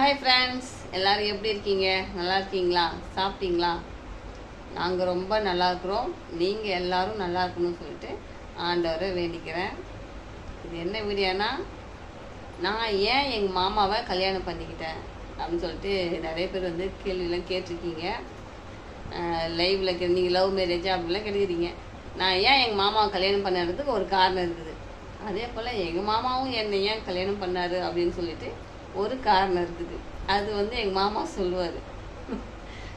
Hi friends எல்லோரும் எப்படி இருக்கீங்க? நல்லா இருக்கீங்களா? சாப்பிட்டீங்களா? நாங்கள் ரொம்ப நல்லா இருக்கிறோம். நீங்கள் எல்லாரும் நல்லா இருக்கணும்னு சொல்லிட்டு ஆண்டவரை வேண்டிக்கிறேன். இது என்ன வீடியோனா நான் ஏன் எங்கள் மாமாவை கல்யாணம் பண்ணிக்கிட்டேன் அப்படின்னு சொல்லிட்டு நிறைய பேர் வந்து கேள்வியெலாம் கேட்டிருக்கீங்க. லைவில் நீங்கள் லவ் மேரேஜ் அப்படிலாம் கேட்டுக்கிறீங்க. நான் ஏன் எங்கள் மாமாவை கல்யாணம் பண்ணுறதுக்கு ஒரு காரணம் இருக்குது? அதே போல் எங்கள் மாமாவும் என்னை ஏன் கல்யாணம் பண்ணாரு அப்படின்னு சொல்லிட்டு ஒரு காரணம் இருக்குது. அது வந்து எங்கள் மாமா சொல்லுவார்.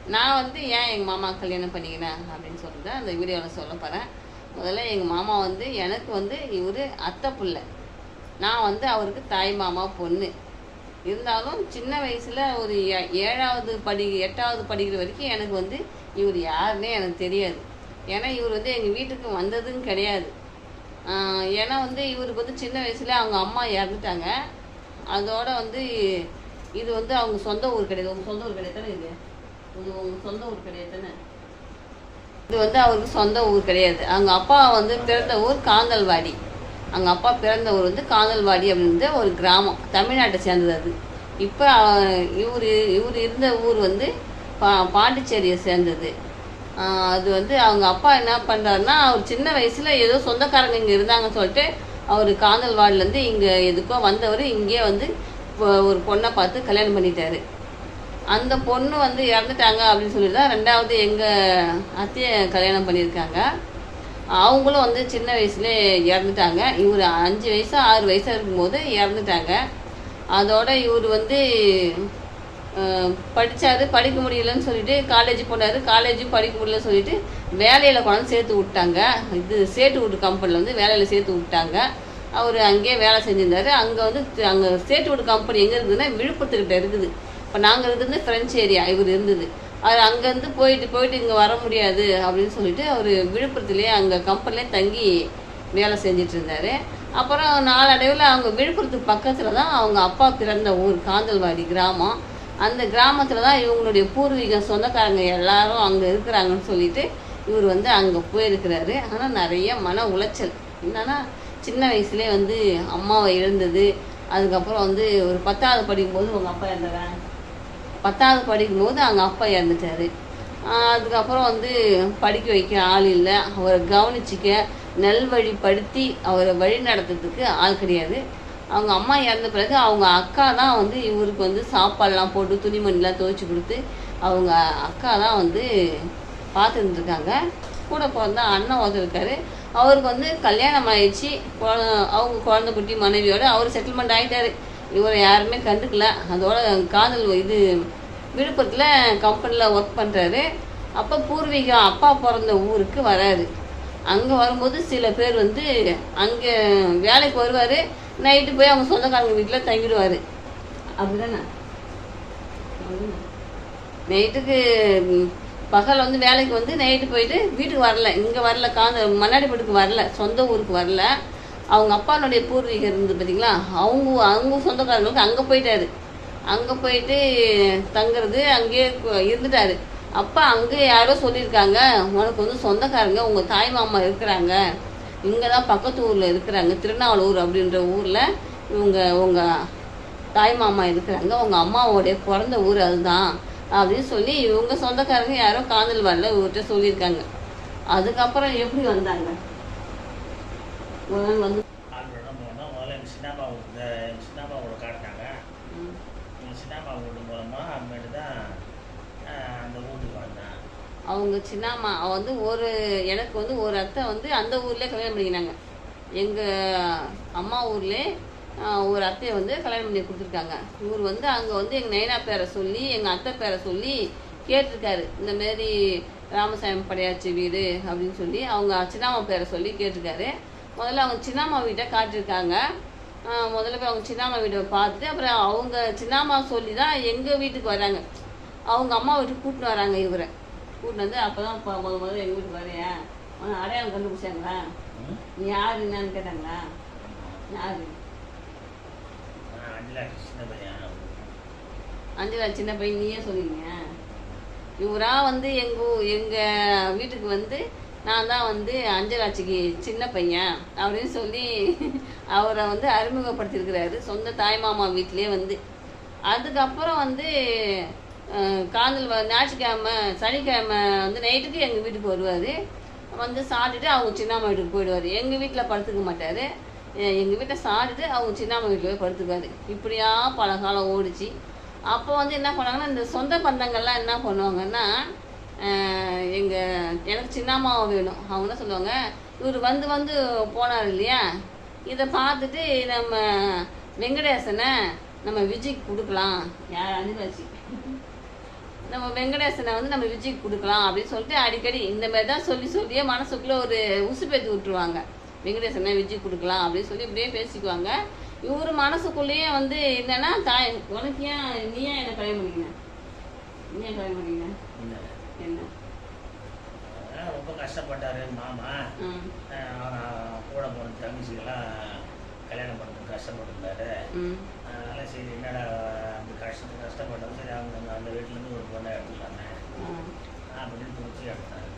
நான் வந்து ஏன் எங்கள் மாமா கல்யாணம் பண்ணிக்கினேன் அப்படின்னு சொல்லிட்டு அந்த வீடியோவில் சொல்ல போகிறேன் முதல்ல எங்கள் மாமா வந்து எனக்கு வந்து இவர் அத்தை பிள்ளை. நான் வந்து அவருக்கு தாய் மாமா பொண்ணு. இருந்தாலும் சின்ன வயசில் ஒரு ஏ- ஏழாவது படி எட்டாவது படிக்கிற வரைக்கும் எனக்கு வந்து இவர் யாருன்னே எனக்கு தெரியாது. ஏன்னா இவர் வந்து எங்கள் வீட்டுக்கு வந்ததும் கிடையாது. ஏன்னா வந்து இவருக்கு வந்து சின்ன வயசில் அவங்க அம்மா இறந்துட்டாங்க. அதோட வந்து இது வந்து அவங்க சொந்த ஊர் கிடையாது. உங்கள் சொந்த ஊர் கிடையாது தானே இது? இது உங்கள் சொந்த ஊர் கிடையாது தானே? இது வந்து அவருக்கு சொந்த ஊர் கிடையாது. அவங்க அப்பா வந்து பிறந்த ஊர் காந்தல்வாடி அவங்க அப்பா பிறந்த ஊர் வந்து காந்தல்வாடி அப்படின்ற ஒரு கிராமம். தமிழ்நாட்டை சேர்ந்தது அது. இப்போ இவர் இவர் இருந்த ஊர் வந்து பா பாண்டிச்சேரியை சேர்ந்தது. அது வந்து அவங்க அப்பா என்ன பண்ணுறாருன்னா அவர் சின்ன வயசில் ஏதோ சொந்தக்காரங்க இங்கே இருந்தாங்கன்னு சொல்லிட்டு அவர் காந்தல் வார்டுலேருந்து இங்கே எதுக்கோ வந்தவர் இங்கே வந்து இப்போ ஒரு பொண்ணை பார்த்து கல்யாணம் பண்ணிட்டாரு. அந்த பொண்ணு வந்து இறந்துட்டாங்க அப்படின்னு சொல்லிட்டு தான் ரெண்டாவது எங்கள் அத்தையை கல்யாணம் பண்ணியிருக்காங்க. அவங்களும் வந்து சின்ன வயசுலேயே இறந்துட்டாங்க. இவர் அஞ்சு வயசு ஆறு வயசாக இருக்கும்போது இறந்துட்டாங்க. அதோட இவர் வந்து படித்தார் படிக்க முடியலன்னு சொல்லிட்டு காலேஜ் போனார். காலேஜும் படிக்க முடியலன்னு சொல்லிட்டு வேலையில் கொண்டாந்து சேர்த்து விட்டாங்க. இது சேட்டு வீட்டு கம்பெனியில் வந்து வேலையில் சேர்த்து விட்டாங்க. அவர் அங்கேயே வேலை செஞ்சிருந்தாரு. அங்கே வந்து அங்கே சேட்டு வீட்டு கம்பெனி எங்கே இருக்குதுன்னா விழுப்புரத்துக்கிட்ட இருக்குது. இப்போ நாங்கள் இருக்கிறது ஃப்ரெஞ்ச் ஏரியா இவர் இருந்தது. அவர் அங்கேருந்து போயிட்டு போயிட்டு இங்கே வர முடியாது அப்படின்னு சொல்லிட்டு அவர் விழுப்புரத்துலேயே அங்கே கம்பெனிலே தங்கி வேலை செஞ்சிட்டு இருந்தார். அப்புறம் நாளடைவில் அவங்க விழுப்புரத்துக்கு பக்கத்தில் தான் அவங்க அப்பா பிறந்த ஊர் காந்தல்வாடி கிராமம். அந்த கிராமத்தில் தான் இவங்களுடைய பூர்வீக சொந்தக்காரங்க எல்லாரும் அங்கே இருக்கிறாங்கன்னு சொல்லிட்டு இவர் வந்து அங்கே போயிருக்கிறாரு. ஆனால் நிறைய மன உளைச்சல். என்னன்னா சின்ன வயசுலேயே வந்து அம்மாவை இழந்தது. அதுக்கப்புறம் வந்து ஒரு பத்தாவது படிக்கும்போது உங்கள் அப்பா இறந்துறாங்க பத்தாவது படிக்கும்போது அவங்க அப்பா இறந்துட்டாரு. அதுக்கப்புறம் வந்து படிக்க வைக்க ஆள் இல்லை. அவரை கவனிச்சிக்க நல்வழிப்படுத்தி அவரை வழி நடத்துறதுக்கு ஆள் கிடையாது. அவங்க அம்மா இறந்த பிறகு அவங்க அக்கா தான் வந்து இவருக்கு வந்து சாப்பாடெலாம் போட்டு துணிமணிலாம் துவைச்சி கொடுத்து அவங்க அக்கா தான் வந்து பார்த்துருந்துருக்காங்க. கூட பிறந்த அண்ணன் ஒருத்தர் இருக்காரு. அவருக்கு வந்து கல்யாணம் ஆயிடுச்சு. அவங்க குழந்த குட்டி மனைவியோட அவர் செட்டில்மெண்ட் ஆகிட்டாரு இவரை யாருமே கண்டுக்கல. அதோட காதல் இது விழுப்புரத்தில் கம்பெனியில் ஒர்க் பண்ணுறாரு அப்போ பூர்வீகம் அப்பா பிறந்த ஊருக்கு வராரு. அங்கே வரும்போது சில பேர் வந்து அங்கே வேலைக்கு வருவார். நைட்டு போய் அவங்க சொந்தக்காரங்க வீட்டில் தங்கிடுவார். அப்படிதானே? நைட்டுக்கு பகல் வந்து வேலைக்கு வந்து நைட்டு போயிட்டு வீட்டுக்கு வரல. இங்கே வரல காந்த மண்ணாடிப்பட்டுக்கு வரல சொந்த ஊருக்கு வரல. அவங்க அப்பானுடைய பூர்வீகம் இருந்து பார்த்தீங்களா அவங்க அவங்க சொந்தக்காரங்களுக்கு அங்கே போயிட்டாரு. அங்கே போயிட்டு தங்குறது அங்கேயே இருந்துட்டாரு. அப்பா அங்கே யாரோ சொல்லியிருக்காங்க உனக்கு வந்து சொந்தக்காரங்க உங்கள் தாய் மாமா இருக்கிறாங்க. இங்கே தான் பக்கத்து ஊரில் இருக்கிறாங்க. திருநாவலூர் அப்படின்ற ஊரில் இவங்க உங்கள் தாய் மாமா இருக்கிறாங்க. உங்கள் அம்மாவோடைய பிறந்த ஊர் அதுதான் அப்படின்னு சொல்லி இவங்க சொந்தக்காரங்க யாரோ காதல் வரல இவர்கிட்ட சொல்லியிருக்காங்க. அதுக்கப்புறம் எப்படி வந்தாங்க? ஒரு நாள் வந்து ஆல்பம் போனால் முதல்ல எங்கள் சின்னப்பா வீட்டு எங்கள் சின்னப்பா வீடு காட்டினாங்க சின்னப்பா வீடு மூலமாக அப்புறமேட்டு தான் ஆஹ், அந்த வீட்டுக்கு வந்தேன் அவங்க சின்னம்மா அவ வந்து ஒரு எனக்கு வந்து ஒரு அத்தை வந்து அந்த ஊர்லேயே கல்யாணம் பண்ணிக்கினாங்க. எங்கள் அம்மா ஊர்லேயே ஒரு அத்தையை வந்து கல்யாணம் பண்ணி கொடுத்துருக்காங்க. இவர் வந்து அங்கே வந்து எங்கள் நயனா பேரை சொல்லி எங்கள் அத்தை பேரை சொல்லி கேட்டிருக்காரு. இந்த மாரி ராமசாமி படையாச்சி வீடு அப்படின்னு சொல்லி அவங்க சின்னாமா பேரை சொல்லி கேட்டிருக்காரு. முதல்ல அவங்க சின்னம்மா வீட்டை காட்டியிருக்காங்க. முதல்ல போய் அவங்க சின்னம்மா வீட்டை பார்த்துட்டு அப்புறம் அவங்க சின்னம்மா சொல்லி தான் எங்கள் வீட்டுக்கு வராங்க. அவங்க அம்மா வீட்டுக்கு கூட்டின்னு வராங்க இவரை. கூட்டின்னு வந்து அப்போ தான் முத முதல்ல எங்கள் வீட்டுக்கு வரையா உனக்கு அடையாளம் கண்டுபிடிச்சாங்களா? நீ யார் என்னன்னு கேட்டாங்களா? யாரு? அஞ்சலா சின்ன பையன் நீயே சொல்லிங்க இவரா வந்து எங்க ஊ- எங்க வீட்டுக்கு வந்து நான் தான் வந்து அஞ்சலாட்சிக்கு சின்ன பையன் அப்படின்னு சொல்லி அவரை வந்து அறிமுகப்படுத்தியிருக்கிறாரு சொந்த தாய்மாமா வீட்டிலே வந்து. அதுக்கப்புறம் வந்து காதல் ஞாயிற்றுக்கிழமை சனிக்கிழமை வந்து நைட்டுக்கு எங்கள் வீட்டுக்கு வருவார். வந்து சாப்பிட்டுட்டு அவங்க சின்னம்மா வீட்டுக்கு போயிடுவார். எங்கள் வீட்டில் படுத்துக்க மாட்டார். எங்கள் வீட்டில் சாப்பிட்டுட்டு அவங்க சின்னம்மா வீட்டில் போய் படுத்துக்குவார். இப்படியா பல காலம் ஓடிச்சு. அப்போ வந்து என்ன பண்ணாங்கன்னா இந்த சொந்த பந்தங்கள்லாம் என்ன பண்ணுவாங்கன்னா எங்கள் எனக்கு சின்னம்மாவை வேணும். அவங்க என்ன சொல்லுவாங்க இவர் வந்து வந்து போனார் இல்லையா? இதை பார்த்துட்டு நம்ம வெங்கடேசனை நம்ம விஜய்க்கு கொடுக்கலாம். யார் அனுராசி நம்ம வெங்கடேசனை வந்து நம்ம விஜய்க்கு கொடுக்கலாம் அப்படின்னு சொல்லிட்டு அடிக்கடி இந்த மாதிரி தான் சொல்லி சொல்லியே மனசுக்குள்ளே ஒரு உசுப்பேத்தி விட்டுருவாங்க. வெங்கடேசனை விஜய் கொடுக்கலாம் அப்படின்னு சொல்லி இப்படியே பேசிக்குவாங்க. இவர் மனசுக்குள்ளேயே வந்து என்னன்னா தாய் உனக்கு ஏன் நீ ஏன் என்ன கல்யாணம் பண்ணிக்கின? நீ ஏன் கல்யாணம் பண்ணிக்கின? என்ன? ரொம்ப கஷ்டப்பட்டாரு மாமா. கூட போன தங்கச்சிக்கெல்லாம் கல்யாணம் பண்ணுறதுக்கு கஷ்டப்பட்டிருந்தாரு. அதனால சரி என்னடா அந்த கஷ்டத்தை கஷ்டப்பட்டது சரி அவங்க அந்த- வீட்டிலேருந்து ஒரு பொண்ணை ம் அப்படின்னு எடுத்தாரு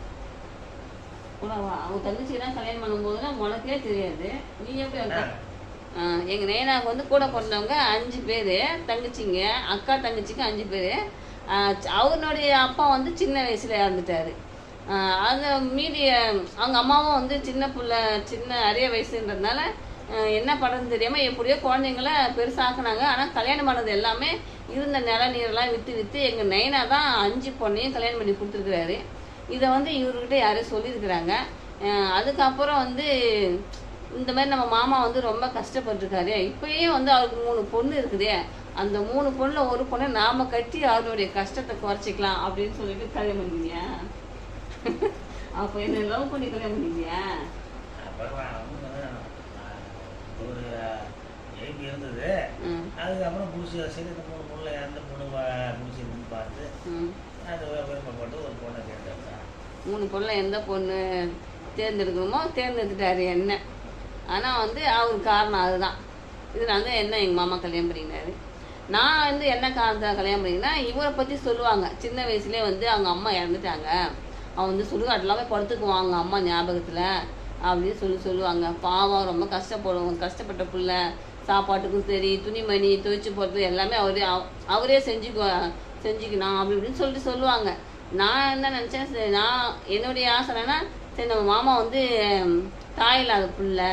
உனவா அவங்க தங்கச்சி தான் கல்யாணம் பண்ணும்போதுலாம் உனக்கே தெரியாது. நீ எப்படி. எங்கள் நைனாவுக்கு வந்து கூட பிறந்தவங்க அஞ்சு பேர் தங்கச்சிங்க அக்கா தங்கச்சிங்க அஞ்சு பேர். அவனுடைய அப்பா வந்து சின்ன வயசில் இறந்துட்டாரு. அது மீதி அவங்க அம்மாவும் வந்து சின்ன பிள்ளை சின்ன அரிய வயசுன்றதுனால என்ன பண்ணுறதுன்னு தெரியாமல் எப்படியோ குழந்தைங்கள பெருசாக்குனாங்க. ஆனால் கல்யாணம் பண்ணது எல்லாமே இருந்த நில நீரெல்லாம் விற்று விற்று எங்கள் நைனா தான் அஞ்சு பொண்ணையும் கல்யாணம் பண்ணி கொடுத்துருக்குறாரு இதை வந்து இவர்கிட்ட யாரும் சொல்லியிருக்கிறாங்க அதுக்கப்புறம் வந்து இந்த மாதிரி நம்ம மாமா வந்து ரொம்ப கஷ்டப்பட்டுருக்காரு இப்போயே வந்து அவருக்கு மூணு பொண்ணு இருக்குதே அந்த மூணு பொண்ணில் ஒரு பொண்ணை நாம் கட்டி அவருடைய கஷ்டத்தை குறைச்சிக்கலாம் அப்படின்னு சொல்லிட்டு கல்யாணம் பண்ணிக்கிறியா அப்போ என்ன லவ் பண்ணி கல்யாணம் பண்ணிக்கிறியா ஒரு இருந்தது ம் அதுக்கப்புறம் புதுசு சரி இந்த மூணு பொண்ணு பிடிச்சிருக்குன்னு பார்த்து அது விருப்பப்பட்டு ஒரு பொண்ணை தேர்ந்தெடுத்தேன் மூணு பொண்ணுல எந்த பொண்ணு தேர்ந்தெடுக்கணுமோ தேர்ந்தெடுத்துட்டாரு என்ன. ஆனால் வந்து அவருக்கு காரணம் அதுதான். இதனால தான் என்ன எங்கள் மாமா கல்யாணம் பண்ணிக்கினாரு? நான் வந்து என்ன காரணத்தை கல்யாணம் பண்ணிங்கன்னா இவரை பற்றி சொல்லுவாங்க. சின்ன வயசுலேயே வந்து அவங்க அம்மா இறந்துட்டாங்க. அவன் வந்து சுடுகாட்டெல்லாம் போய் படுத்துக்குவான் அவங்க அம்மா ஞாபகத்தில் அப்படின்னு சொல்லி சொல்லுவாங்க. பாவம் ரொம்ப கஷ்டப்படும் கஷ்டப்பட்ட புள்ள. சாப்பாட்டுக்கும் சரி துணிமணி துவைச்சு போடுறது எல்லாமே அவரே அவரே செஞ்சுக்குவா செஞ்சுக்கணும் அப்படி இப்படின்னு சொல்லிட்டு சொல்லுவாங்க. நான் என்ன நினச்சேன் சரி நான் என்னுடைய ஆசை என்னன்னா சரி நம்ம மாமா வந்து தாயில்லாத தாய் இல்லாத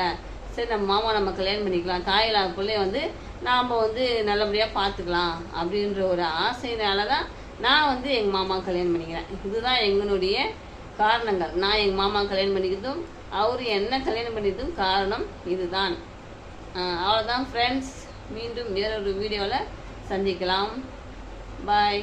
சரி நம்ம மாமா நம்ம கல்யாணம் பண்ணிக்கலாம். தாய் இல்லாத பிள்ளைய வந்து நாம் வந்து நல்லபடியாக பார்த்துக்கலாம் அப்படின்ற ஒரு ஆசையினால தான் நான் வந்து எங்கள் மாமா கல்யாணம் பண்ணிக்கிறேன். இதுதான் எங்களுடைய காரணங்கள். நான் எங்கள் மாமா கல்யாணம் பண்ணிக்கிறதும் அவர் என்ன கல்யாணம் பண்ணிக்கிறதும் காரணம் இதுதான். அவ்வளோதான் ஃப்ரெண்ட்ஸ் மீண்டும் வேறொரு வீடியோவில் சந்திக்கலாம். பாய்